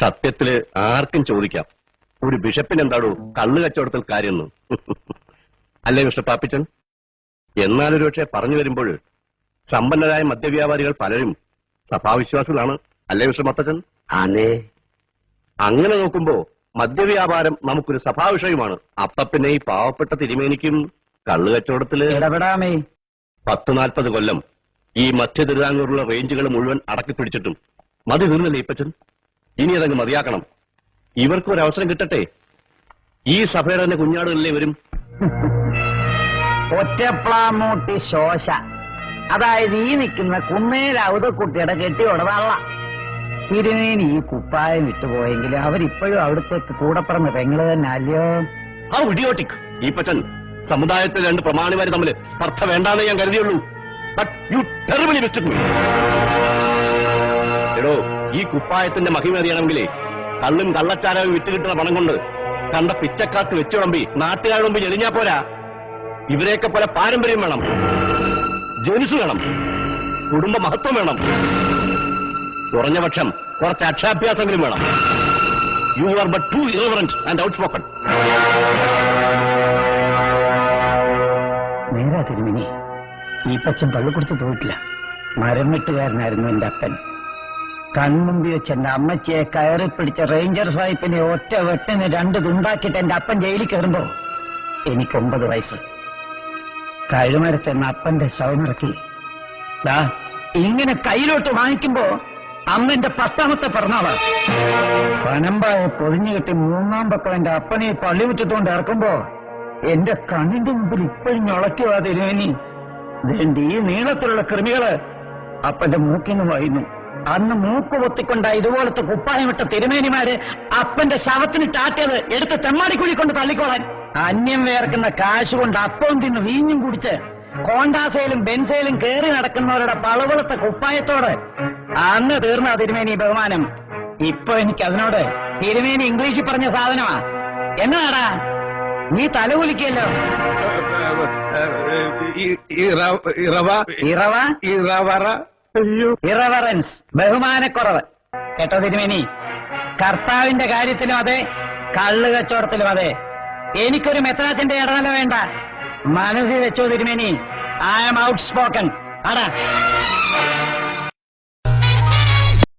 സത്യത്തിൽ ആർക്കും ചോദിക്കാം. ഒരു ബിഷപ്പിന് എന്താണോ കള്ളു കച്ചവടത്തിൽ കാര്യമെന്ന് അല്ലേ മിസ്റ്റർ പാപ്പിച്ചൻ? എന്നാലൊരു പക്ഷെ പറഞ്ഞു വരുമ്പോൾ സമ്പന്നരായ മദ്യവ്യാപാരികൾ പലരും സഭാവിശ്വാസികളാണ്. അല്ലേ മിസ്റ്റർ മത്തച്ചൻ ആന്നേ. അങ്ങനെ നോക്കുമ്പോ മദ്യവ്യാപാരം നമുക്കൊരു സഭാവിഷയമാണ്. അപ്പ പിന്നെ ഈ പാവപ്പെട്ട തിരുമേനിക്കും കള്ളു കച്ചവടത്തിൽ ഇടപെടാമേ പത്ത് നാൽപ്പത് കൊല്ലം ഈ മധ്യ തിരുവിതാംകൂറുള്ള റേഞ്ചുകൾ മുഴുവൻ അടക്കി പിടിച്ചിട്ടും മതി തീർന്നല്ലേ ഇപ്പച്ചൻ? ഇനി അതങ്ങ് മതിയാക്കണം. ഇവർക്കും ഒരു അവസരം കിട്ടട്ടെ. ഈ സഭയുടെ തന്നെ കുഞ്ഞാടുകളിലേ വരും. ഒറ്റപ്ലാമൂട്ടി ശോശ. അതായത് ഈ നിൽക്കുന്ന കുന്നേൽ ഔതക്കുട്ടിയുടെ കെട്ടിയോടതള്ള തിരുമേനി ഈ കുപ്പായം വിട്ടുപോയെങ്കിൽ അവരിപ്പോഴും അവിടുത്തേക്ക് കൂടപ്പറന്ന് പെങ്ങൾ തന്നെ അല്ലയോ? ആ ഇഡിയോട്ടിക് പച്ചൻ സമുദായത്തിൽ രണ്ട് പ്രമാണിമാര് തമ്മിൽ സ്പർദ്ധ വേണ്ടാന്നേ ഞാൻ കരുതിയുള്ളൂ. ബട്ട് യു ടെറിബിളി വെച്ചിട്ടു എടോ ഈ കുപ്പായത്തിന്റെ മഹിമ അറിയണമെങ്കിലേ കള്ളും കള്ളച്ചാരവും വിറ്റുകിട്ടുന്ന പണം കൊണ്ട് കണ്ട പിച്ചക്കാർക്ക് വെച്ചുടമ്പി നാട്ടുകാരുടെ മുമ്പ് ഞെളിഞ്ഞാ പോരാ. ഇവരെയൊക്കെ പോലെ പാരമ്പര്യം വേണം ജനുസ് വേണം കുടുംബ മഹത്വം വേണം. കുറഞ്ഞ പക്ഷം കുറച്ച് അക്ഷാഭ്യാസമെങ്കിലും വേണം. You are but too irreverence and outspoken നേരാ തിരുമിനി. ഈ പച്ചൻ പള്ളിക്കൊടുത്ത് പോയിട്ടില്ല മരം വെട്ടുകാരനായിരുന്നു എന്റെ അപ്പൻ. കൺമുമ്പി വെച്ച് എന്റെ അമ്മച്ചിയെ കയറി പിടിച്ച റേഞ്ചർ സാഹിബിനെ ഒറ്റ വെട്ടിന് രണ്ട് തുണ്ടാക്കിയിട്ട് എന്റെ അപ്പൻ ജയിലിൽ കയറുമ്പോ എനിക്ക് ഒമ്പത് വയസ്സ്. കഴുമരത്ത് എന്ന അപ്പന്റെ ശവമിറക്കി ഇങ്ങനെ കയ്യിലോട്ട് വാങ്ങിക്കുമ്പോ അമ്മന്റെ പത്താമത്തെ പിറന്നാളാ. പനമ്പായ പൊഴിഞ്ഞു കെട്ടി മൂന്നാം പക്കം എന്റെ അപ്പനെ പള്ളി മുറ്റത്തുകൊണ്ട് ഇറക്കുമ്പോ എന്റെ കണ്ണിന്റെ മുമ്പിൽ ഇപ്പോഴും ഞൊളയ്ക്കുവാ തിരുവേനി ഇതേണ്ട ഈ നീളത്തിലുള്ള കൃമികൾ? അപ്പന്റെ മൂക്കിന്ന് വായുന്നു. അന്ന് മൂക്ക് പൊത്തിക്കൊണ്ട ഇതുപോലത്തെ കുപ്പായമിട്ട തിരുമേനിമാര് അപ്പന്റെ ശവത്തിന് ടാറ്റത് എടുത്ത് തെമ്മാടിക്കുഴി കൊണ്ട് തള്ളിക്കോളാൻ അന്യം വേർക്കുന്ന കാശ് കൊണ്ട് അപ്പവും തിന്ന് വീഞ്ഞും കുടിച്ച് കോണ്ടാസയിലും ബെൻസയിലും കയറി നടക്കുന്നവരുടെ പളവളത്തെ കുപ്പായത്തോട് അന്ന് തീർന്ന തിരുമേനി ബഹുമാനം ഇപ്പൊ എനിക്ക് അതിനോട് തിരുമേനി ഇംഗ്ലീഷിൽ പറഞ്ഞ സാധനമാ എന്നാടാ നീ തലകുലിക്കല്ലോ ഇറവ ഇറവ അയ്യോ ഇറവറൻസ് ബഹുമാനക്കുറവ്. കേട്ടോ തിരുമേനി? കർത്താവിന്റെ കാര്യത്തിലും അതെ കള്ളു കച്ചവടത്തിലും അതെ. എനിക്കൊരു മെത്രാത്തിന്റെ ഇടനില വേണ്ട. മനസ്സിൽ വെച്ചോ തിരുമേനി. ഐ ആം ഔട്ട് സ്പോക്കൺ ആടാ